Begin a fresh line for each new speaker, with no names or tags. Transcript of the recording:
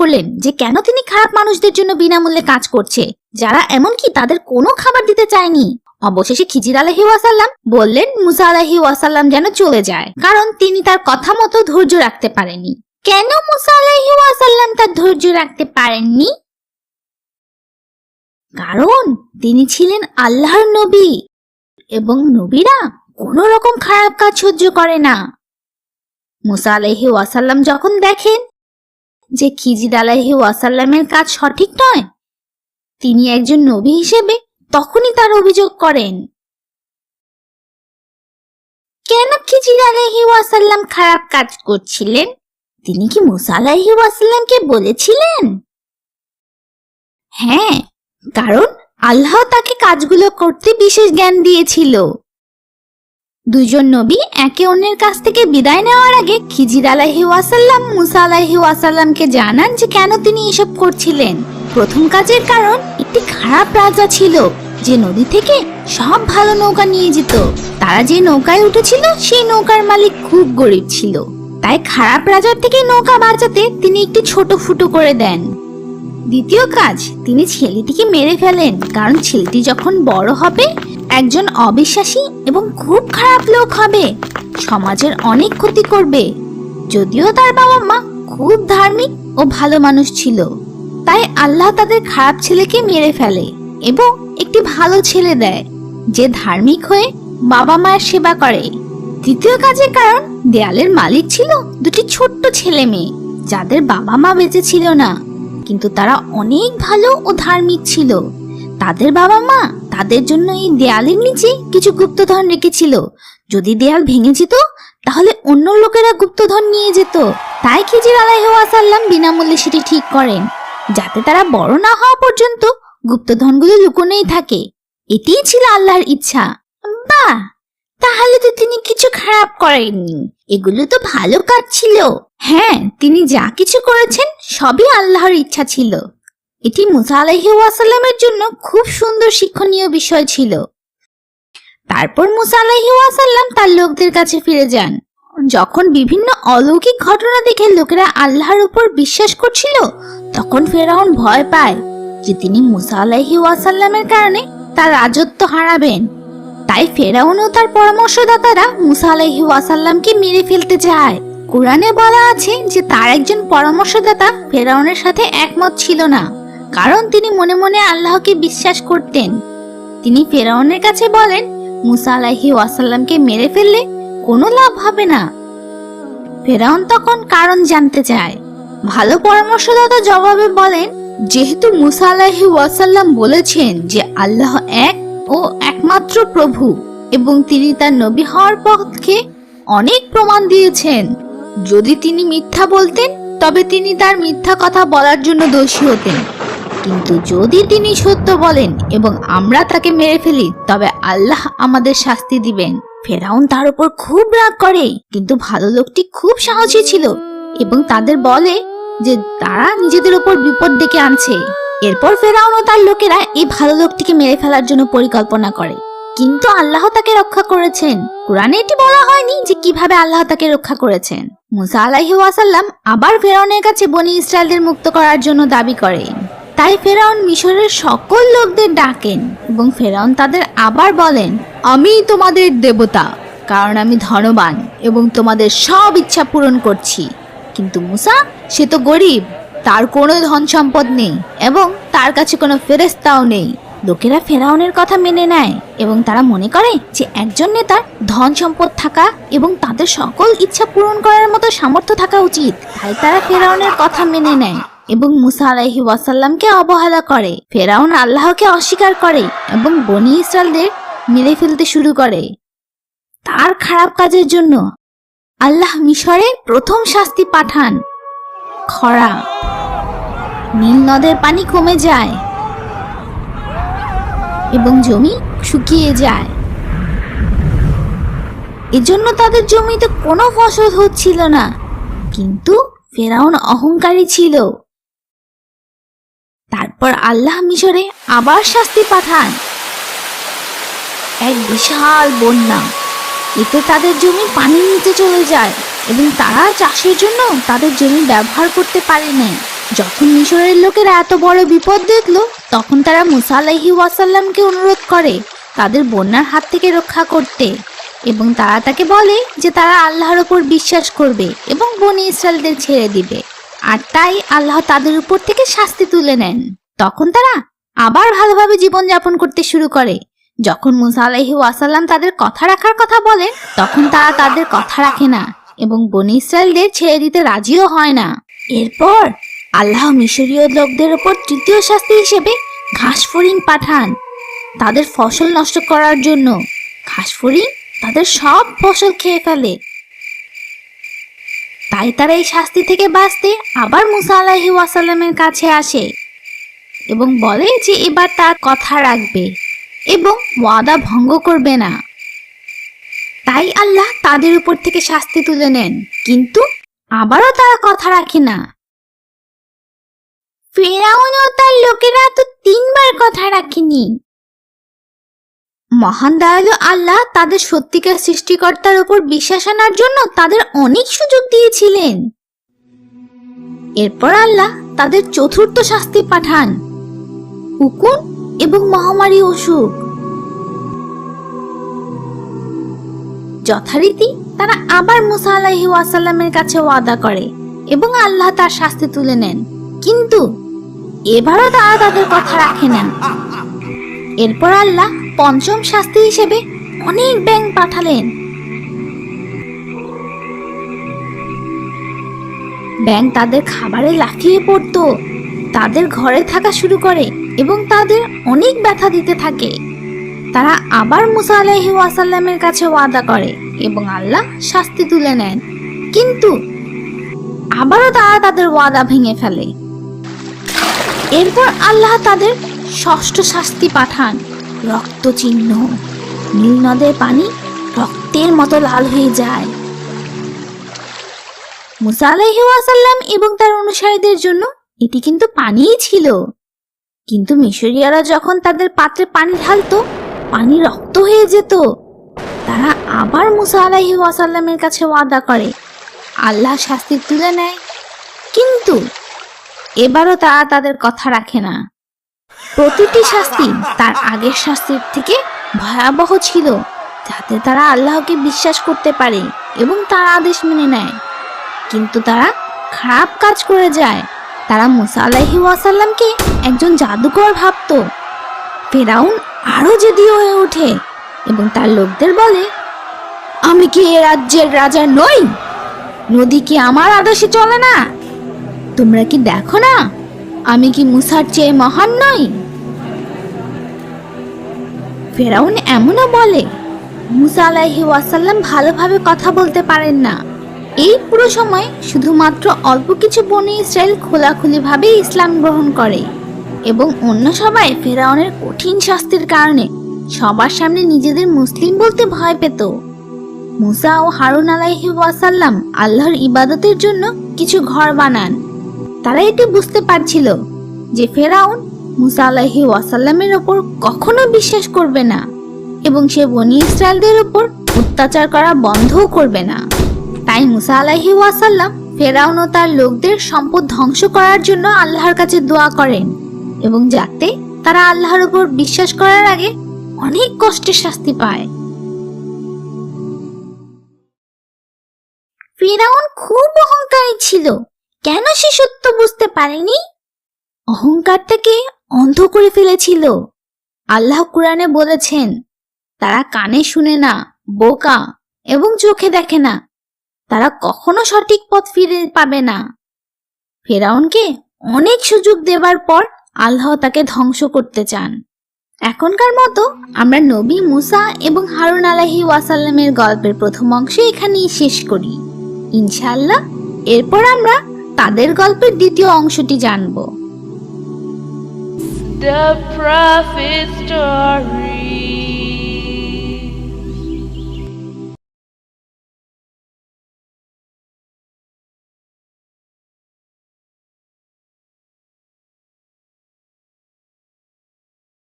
করলেন যে কেন তিনি খারাপ মানুষদের জন্য বিনামূল্যে কাজ করছে? যারা এমনকি তাদের কোনো খাবার দিতে চায়নি। অবশেষে খিজির আলহি ওয়াসাল্লাম বললেন, মুসা আলহি ওয়াসাল্লাম যেন চলে যায়, কারণ তিনি তার কথা মতো ধৈর্য রাখতে পারেনি কেন মুসা আলহি ওয়াসাল্লাম তার ধৈর্য রাখতে পারেননি? কারণ তিনি ছিলেন আল্লাহর নবী, এবং নবীরা কোনো রকম খারাপ কাজ সহ্য করে না। মুসা আলাইহি ওয়াসাল্লাম যখন দেখেন যে খিজির আলাইহি ওয়াসাল্লামের কাজ সঠিক নয়? তিনি একজন নবী হিসেবে তখনই তার অভিযোগ করেন। কেন খিজির আলাইহি ওয়াসাল্লাম খারাপ কাজ করছিলেন? তিনি কি মুসা আলাইহি ওয়াসাল্লামকে বলেছিলেন? হ্যাঁ কারণ আল্লাহ তাকে কাজগুলো করতে বিশেষ জ্ঞান দিয়েছিল। দুজন নবী একে অন্যের কাছ থেকে বিদায় নেওয়ার আগে খিজির আলাহি ওয়াসাল্লাম, মুসা আলাহি ওয়াসাল্লামকে জানান যে কেন তিনি এসব করছিলেন। প্রথম কাজের কারণ, একটি খারাপ রাজা ছিল যে নদী থেকে সব ভালো নৌকা নিয়ে যেত। তারা যে নৌকায় উঠেছিল, সেই নৌকার মালিক খুব গরিব ছিল। তাই খারাপ রাজার থেকে নৌকা বাঁচাতে তিনি একটি ছোট ফুটো করে দেন। দ্বিতীয় কাজ, তিনি ছেলেটিকে মেরে ফেলেন, কারণ ছেলেটি যখন বড় হবে একজন অবিশ্বাসী এবং খুব খারাপ লোক হবে। সমাজের অনেক ক্ষতি করবে। যদিও তার বাবা মা খুব ধার্মিক ও ভালো মানুষ ছিল। তাই আল্লাহ তাদের খারাপ ছেলেকে মেরে ফেলে এবং একটি ভালো ছেলে দেয়, যে ধার্মিক হয়ে বাবা মায়ের সেবা করে। তৃতীয় কাজের কারণ, দেয়ালের মালিক ছিল দুটি ছোট্ট ছেলে মেয়ে, যাদের বাবা মা বেঁচে ছিল না। কিন্তু তারা অনেক ভালো ও ধার্মিক ছিল। তাদের বাবা মা তাদের জন্য এই দেয়ালের নিচে কিছু গুপ্তধন রেখেছিল। যদি দেয়াল ভেঙে যেত, তাহলে অন্য লোকেরা গুপ্তধন নিয়ে যেত। তাই খিজির আলাইহাসাল্লাম বিনামূল্যে সেটি ঠিক করেন। যাতে তারা বড় না হওয়া পর্যন্ত গুপ্তধনগুলো লুকোনেই থাকে। এটিই ছিল আল্লাহর ইচ্ছা। বাহ তাহলে তো তিনি কিছু খারাপ করেননি। এগুলো তো ভালো কাজ ছিল। হ্যাঁ তিনি যা কিছু করেছেন, সবই আল্লাহর ইচ্ছা ছিল। এটি মুসা আলাইহি ওয়াসাল্লামের জন্য খুব সুন্দর শিক্ষণীয় বিষয় ছিল। তারপর মুসা আলাইহি ওয়াসাল্লাম তার লোকদের কাছে ফিরে যান। যখন বিভিন্ন অলৌকিক ঘটনা দেখে লোকেরা আল্লাহর উপর বিশ্বাস করছিল, তখন ফেরাউন ভয় পায় যে তিনি মুসা আলাইহি ওয়াসাল্লামের কারণে তার রাজত্ব হারাবেন। তাই ফেরাউন ও তার পরামর্শদাতারা মুসা আলাইহি ওয়াসাল্লামকে মেরে ফেলতে চায়। কোরআনে বলা আছে যে তার একজন পরামর্শদাতা ফেরাউনের সাথে একমত ছিল না। কারণ তিনি মনে মনে আল্লাহকে বিশ্বাস করতেন। তিনি ফেরাউনের কাছে বলেন, মুসা আলাইহি ওয়াসাল্লামকে মেরে ফেললে কোনো লাভ হবে না। ফেরাউন তখন কারণ জানতে চায়। ভালো পরামর্শদাতা জবাবে বলেন, যেহেতু মুসা আলাইহি ওয়াসাল্লাম বলেছেন যে আল্লাহ এক ও একমাত্র প্রভু এবং তিনি তার নবী হওয়ার পক্ষে অনেক প্রমাণ দিয়েছেন। যদি তিনি মিথ্যা বলতেন, তবে তিনি তার মিথ্যা কথা বলার জন্য দোষী হতেন। কিন্তু যদি তিনি সত্য বলেন এবং আমরা তাকে মেরে ফেলি, তবে আল্লাহ আমাদের শাস্তি দিবেন। ফেরাউন তার উপর খুব রাগ করে, কিন্তু ভালো লোকটি খুব সাহসী ছিল এবং তাদের বলে যে তারা নিজেদের উপর বিপদ ডেকে আনছে। এরপর ফেরাউন ও তার লোকেরা এই ভালো লোকটিকে মেরে ফেলার জন্য পরিকল্পনা করে। কিন্তু আল্লাহ তাকে রক্ষা করেছেন। কোরআনে এটি বলা হয়নি যে কীভাবে আল্লাহ তাকে রক্ষা করেছেন। মুসা আলাইহি ওয়াসাল্লাম আবার ফেরাউনের কাছে বনি ইসরায়েলদের মুক্ত করার জন্য দাবি করেন তাই ফেরাউন মিশরের সকল লোকদের ডাকেন এবং ফেরাউন তাদের আবার বলেন, আমি তোমাদের দেবতা, কারণ আমি ধনবান এবং তোমাদের সব ইচ্ছা পূরণ করছি। কিন্তু মুসা, সে তো গরিব, তার কোনো ধন সম্পদ নেই এবং তার কাছে কোনো ফেরেস্তাও নেই। লোকেরা ফেরাউনের কথা মেনে নেয় এবং তারা মনে করে যে একজন নেতার ধন সম্পদ থাকা এবং তাদের সকল ইচ্ছা পূরণ করার মতো সামর্থ্য থাকা উচিত। তাই তারা ফেরাউনের কথা মেনে নেয়। এবং মুসা আলাইহি ওয়াসাল্লামকে অবহেলা করে। ফেরাউন আল্লাহকে অস্বীকার করে এবং বনি ইসরায়েলদের মেরে ফেলতে শুরু করে। তার খারাপ কাজের জন্য আল্লাহ মিশরে প্রথম শাস্তি পাঠান। খরা। নীল নদের পানি কমে যায় এবং জমি শুকিয়ে যায়। এজন্য তাদের জমিতে কোনো ফসল হচ্ছিল না। কিন্তু ফেরাউন অহংকারী ছিল। তারপর আল্লাহ মিশরে আবার শাস্তি পাঠান। এক বিশাল বন্যা। এতে তাদের জমি পানির নিচে চলে যায় এবং তারা চাষের জন্য তাদের জমি ব্যবহার করতে পারে না যখন মিশরের লোকেরা এত বড় বিপদ দেখল, তখন তারা মুসা আলাইহি ওয়াসাল্লামকে অনুরোধ করে তাদের বন্যার হাত থেকে রক্ষা করতে এবং তারা তাকে বলে যে তারা আল্লাহর ওপর বিশ্বাস করবে এবং বনি ইসরায়েলদের ছেড়ে দিবে। আর তাই আল্লাহ তাদের উপর থেকে শাস্তি তুলে নেন। তখন তারা আবার ভালোভাবে জীবনযাপন করতে শুরু করে। যখন মুসা আলাইহি ওয়াসাল্লাম তাদের কথা রাখার কথা বলেন, তখন তারা তাদের কথা রাখে না এবং বনি ইসরায়েলদের ছেড়ে দিতে রাজিও হয় না। এরপর আল্লাহ মিশরীয় লোকদের ওপর তৃতীয় শাস্তি হিসেবে ঘাস ফড়িং পাঠান। তাদের ফসল নষ্ট করার জন্য ঘাস ফড়িং তাদের সব ফসল খেয়ে ফেলে। তাই তারা এই শাস্তি থেকে বাঁচতে আবার মুসা আলাহি ওয়াসাল্লামের কাছে আসে এবং বলে যে এবার তার কথা রাখবে এবং ওয়াদা ভঙ্গ করবে না। তাই আল্লাহ তাদের উপর থেকে শাস্তি তুলে নেন, কিন্তু আবারও তারা কথা রাখে না। ফেরাউন ও তার লোকেরা তো তিনবার কথা রাখেনি। মহান দয়ালু আল্লাহ তাদের সত্যিকার সৃষ্টিকর্তার উপর বিশ্বাস আনার জন্য তাদের অনেক সুযোগ দিয়েছিলেন। এরপর আল্লাহ তাদের চতুর্থ শাস্তি পাঠান, উকুন এবং মহামারী অসুখ। যথারীতি তারা আবার মুসা আলাহি ওয়াসাল্লামের কাছে ওয়াদা করে এবং আল্লাহ তার শাস্তি তুলে নেন। কিন্তু এবারও তারা তাদের কথা রাখে না। এরপর আল্লাহ পঞ্চম শাস্তি হিসেবে অনেক ব্যাং পাঠালেন। ব্যাং তাদের খাবারে লাফিয়ে পড়তো, তাদের ঘরে থাকা শুরু করে এবং তাদের অনেক ব্যথা দিতে থাকে। তারা আবার মুসা আলাইহি ওয়াসাল্লামের কাছে ওয়াদা করে এবং আল্লাহ শাস্তি তুলে নেন। কিন্তু আবারও তারা তাদের ওয়াদা ভেঙে ফেলে। এরপর আল্লাহ তাদের ষষ্ঠ শাস্তি পাঠান। রক্ত চিহ্ন নীল নদের পানি রক্তের মতো লাল হয়ে যায়। মুসা এবং তার অনুসারীদের জন্য এটি কিন্তু পানিই ছিল। কিন্তু মিশরীয়রা যখন তাদের পাত্রে পানি ঢালতো, পানি রক্ত হয়ে যেত। তারা আবার মুসা আলাইহি ওয়াসাল্লামের কাছে ওয়াদা করে, আল্লাহ শাস্তি তুলে নেয়। কিন্তু এবারও তারা তাদের কথা রাখে না। প্রতিটি শাস্তি তার আগের শাস্তির থেকে ভয়াবহ ছিল, যাতে তারা আল্লাহকে বিশ্বাস করতে পারে এবং তার আদেশ মেনে নেয়। কিন্তু তারা খারাপ কাজ করে যায়। তারা মুসা আলাইহি ওয়াসাল্লামকে একজন জাদুকর ভাবতো। ফেরাউন আরও জেদি হয়ে ওঠে এবং তার লোকদের বলে, আমি কি এ রাজ্যের রাজা নই? নদী কি আমার আদেশে চলে না? তোমরা কি দেখো না আমি কি মুসার চেয়ে মহান নই? ফেরাউন এমনও বলে, মুসা আলাইহি ওয়াসাল্লাম ভালোভাবে কথা বলতে পারেন না। এই পুরো সময় শুধুমাত্র অল্প কিছু বনে ইসরায়েল খোলাখুলিভাবে ইসলাম গ্রহণ করে এবং অন্য সবাই ফেরাউনের কঠিন শাস্তির কারণে সবার সামনে নিজেদের মুসলিম বলতে ভয় পেত। মুসা ও হারুন আলাইহি ওয়াসাল্লাম আল্লাহর ইবাদতের জন্য কিছু ঘর বানান। তারা এটি বুঝতে পারছিল যে ফেরাউন মুসা আলাইহি ওয়াসাল্লামের ওপর কখনো বিশ্বাস করবে না এবং সে বনি ইসরায়েলদের উপর অত্যাচার করা বন্ধও করবে না। তাই মুসা আলাইহি ওয়াসাল্লাম ফেরাউন ও তার লোকদের সম্পদ ধ্বংস করার জন্য আল্লাহর কাছে দোয়া করেন এবং যাতে তারা আল্লাহর উপর বিশ্বাস করার আগে অনেক কষ্টের শাস্তি পায়। ফেরাউন খুব অহংকারী ছিল। কেন সে সত্য বুঝতে পারেনি? অহংকার থেকে অন্ধ করে ফেলেছিল। আল্লাহ কুরআনে বলেছেন, তারা কানে শুনে না, বোকা এবং চোখে দেখে না। তারা কখনো সঠিক পথ ফিরে পাবে না। ফেরাউনকে অনেক সুযোগ দেবার পর আল্লাহ তাকে ধ্বংস করতে চান। এখনকার মতো আমরা নবী মুসা এবং হারুন আলাহি ওয়াসাল্লামের গল্পের প্রথম অংশ এখানেই শেষ করি। ইনশাআল্লাহ, এরপর আমরা তাদের গল্পের দ্বিতীয় অংশটি জানব।
The prophet story.